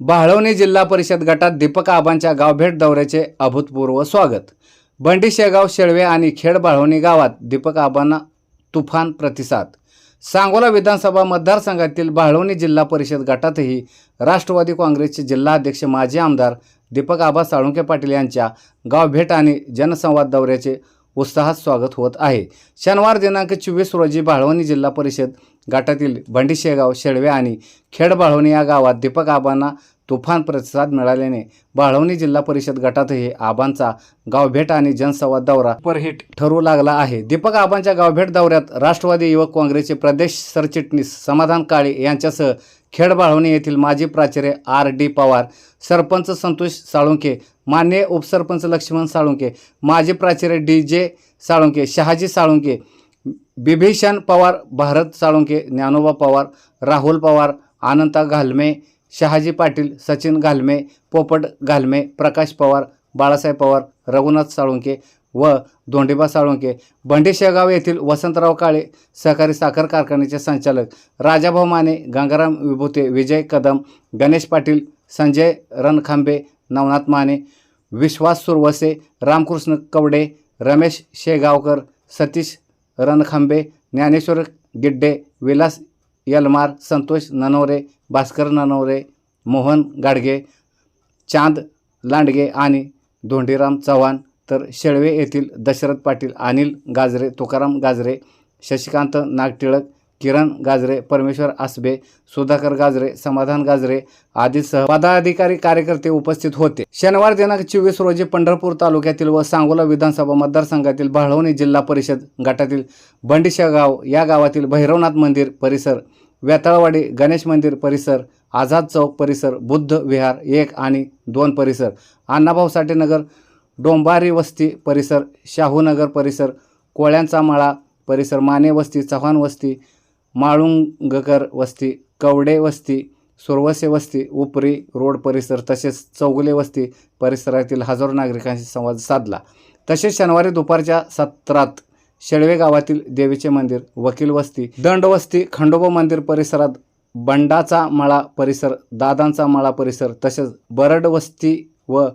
बाळवणी जिल्हा परिषद गटात दीपक आबांच्या गावभेट दौऱ्याचे अभूतपूर्व स्वागत. बंडी शेगाव शेळवे आणि खेड बाळवणी गावात दीपक आबांना तुफान प्रतिसाद. सांगोला विधानसभा मतदारसंघातील बाळवणी जिल्हा परिषद गटातही राष्ट्रवादी काँग्रेसचे जिल्हाध्यक्ष माजी आमदार दीपक आबा साळुंके पाटील यांच्या गावभेट आणि जनसंवाद दौऱ्याचे उत्साहात स्वागत होत आहे. शनिवार दिनांक चोवीस रोजी बाळवणी जिल्हा परिषद गटातील भांडीशेगाव शेळवे आणि खेड बाळवणी या गावात दीपक आबांना तुफान प्रतिसाद मिळाल्याने बाळवणी जिल्हा परिषद गटातही आबांचा गावभेट आणि जनसंवाद दौरा सुपरहिट ठरू लागला आहे. दीपक आबांच्या गावभेट दौऱ्यात राष्ट्रवादी युवक काँग्रेसचे प्रदेश सरचिटणीस समाधान काळे यांच्यासह खेड बाळवणी येथील माजी प्राचार्य आर डी पवार सरपंच संतोष साळुंके मान्य उपसरपंच लक्ष्मण साळुंके माजी प्राचार्य डी जे साळुंके शहाजी साळुंके बिभीषण पवार भारत साळुंके ज्ञानोबा पवार राहुल पवार अनंता घालमे शहाजी पाटील सचिन घालमे पोपट घालमे प्रकाश पवार बाळासाहेब पवार रघुनाथ साळुंके व धोंडेबा साळुंके. बंडेशेगाव येथील वसंतराव काळे सहकारी साखर कारखान्याचे संचालक राजाभाऊ माने गंगाराम विभूते विजय कदम गणेश पाटील संजय रणखांबे नवनाथ माने विश्वास सुरवसे रामकृष्ण कवडे रमेश शेगावकर सतीश रणखांबे ज्ञानेश्वर गिड्डे विलास यलमार संतोष ननवरे भास्कर ननवरे मोहन गाडगे चांद लांडगे आणि धोंडीराम चव्हाण. तर शेळवे येथील दशरथ पाटील अनिल गाजरे तुकाराम गाजरे शशिकांत नागटिळक किरण गाजरे परमेश्वर आसबे सुधाकर गाजरे समाधान गाजरे आदीसह पदाधिकारी कार्यकर्ते उपस्थित होते. शनिवार दिनांक चोवीस रोजी पंढरपूर तालुक्यातील व सांगोला विधानसभा मतदारसंघातील बाळवणी जिल्हा परिषद गटातील बंडिशा या गावातील भैरवनाथ मंदिर परिसर वेताळवाडी गणेश मंदिर परिसर आझाद चौक परिसर बुद्ध विहार एक आणि दोन परिसर अण्णाभाऊ साठे नगर डोंबारी वस्ती परिसर शाहूनगर परिसर कोळ्यांचा मळा परिसर माने वस्ती चव्हाण वस्ती माळुंगकर वस्ती कवडे वस्ती सुरवसे वस्ती उपरी रोड परिसर तसेच चौगुले वस्ती परिसरातील हजारो नागरिकांशी संवाद साधला. तसेच शनिवारी दुपारच्या सत्रात शेळवे गावातील देवीचे मंदिर वकील वस्ती दंडवस्ती खंडोबा मंदिर परिसरात बंडाचा मळा परिसर दादांचा मळा परिसर तसेच बरडवस्ती व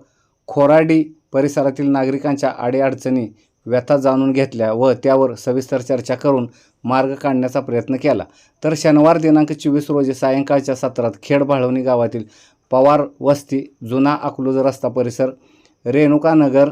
खोराडी परिसरातील नागरिकांच्या आडीअडचणी व्यथा जाणून घेतल्या व त्यावर सविस्तर चर्चा करून मार्ग काढण्याचा प्रयत्न केला. तर शनिवार दिनांक चोवीस रोजी सायंकाळच्या सत्रात खेड भाळवणी गावातील पवार वस्ती जुना अकलूज रस्ता परिसर रेणुकानगर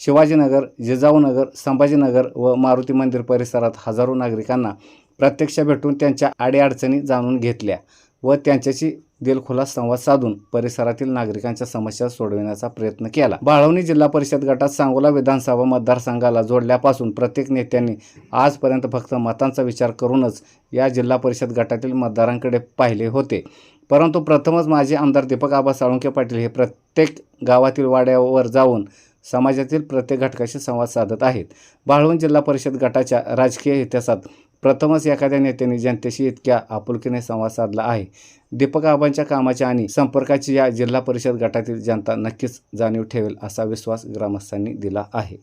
शिवाजीनगर जिजाऊनगर संभाजीनगर व मारुती मंदिर परिसरात हजारो नागरिकांना प्रत्यक्ष भेटून त्यांच्या आडेअडचणी जाणून घेतल्या व त्यांच्याशी दिलखुला संवाद साधून परिसरातील नागरिकांच्या समस्या सोडविण्याचा प्रयत्न केला. बाळवणी जिल्हा परिषद गटात सांगोला विधानसभा मतदारसंघाला जोडल्यापासून प्रत्येक नेत्यांनी आजपर्यंत फक्त मतांचा विचार करूनच या जिल्हा परिषद गटातील मतदारांकडे पाहिले होते. परंतु प्रथमच माजी आमदार दीपक आबा साळुंके पाटील हे प्रत्येक गावातील वाड्यावर जाऊन समाजातील प्रत्येक घटकाशी संवाद साधत आहेत. बाळवण जिल्हा परिषद गटाच्या राजकीय इतिहासात प्रथमच एखाद्या नेत्याने जनतेशी इतक्या आपुलकीने संवाद साधला आहे. दीपक आबांच्या कामाच्या आणि संपर्काची या जिल्हा परिषद गटातील जनता नक्कीच जाणीव ठेवेल असा विश्वास ग्रामस्थांनी दिला आहे.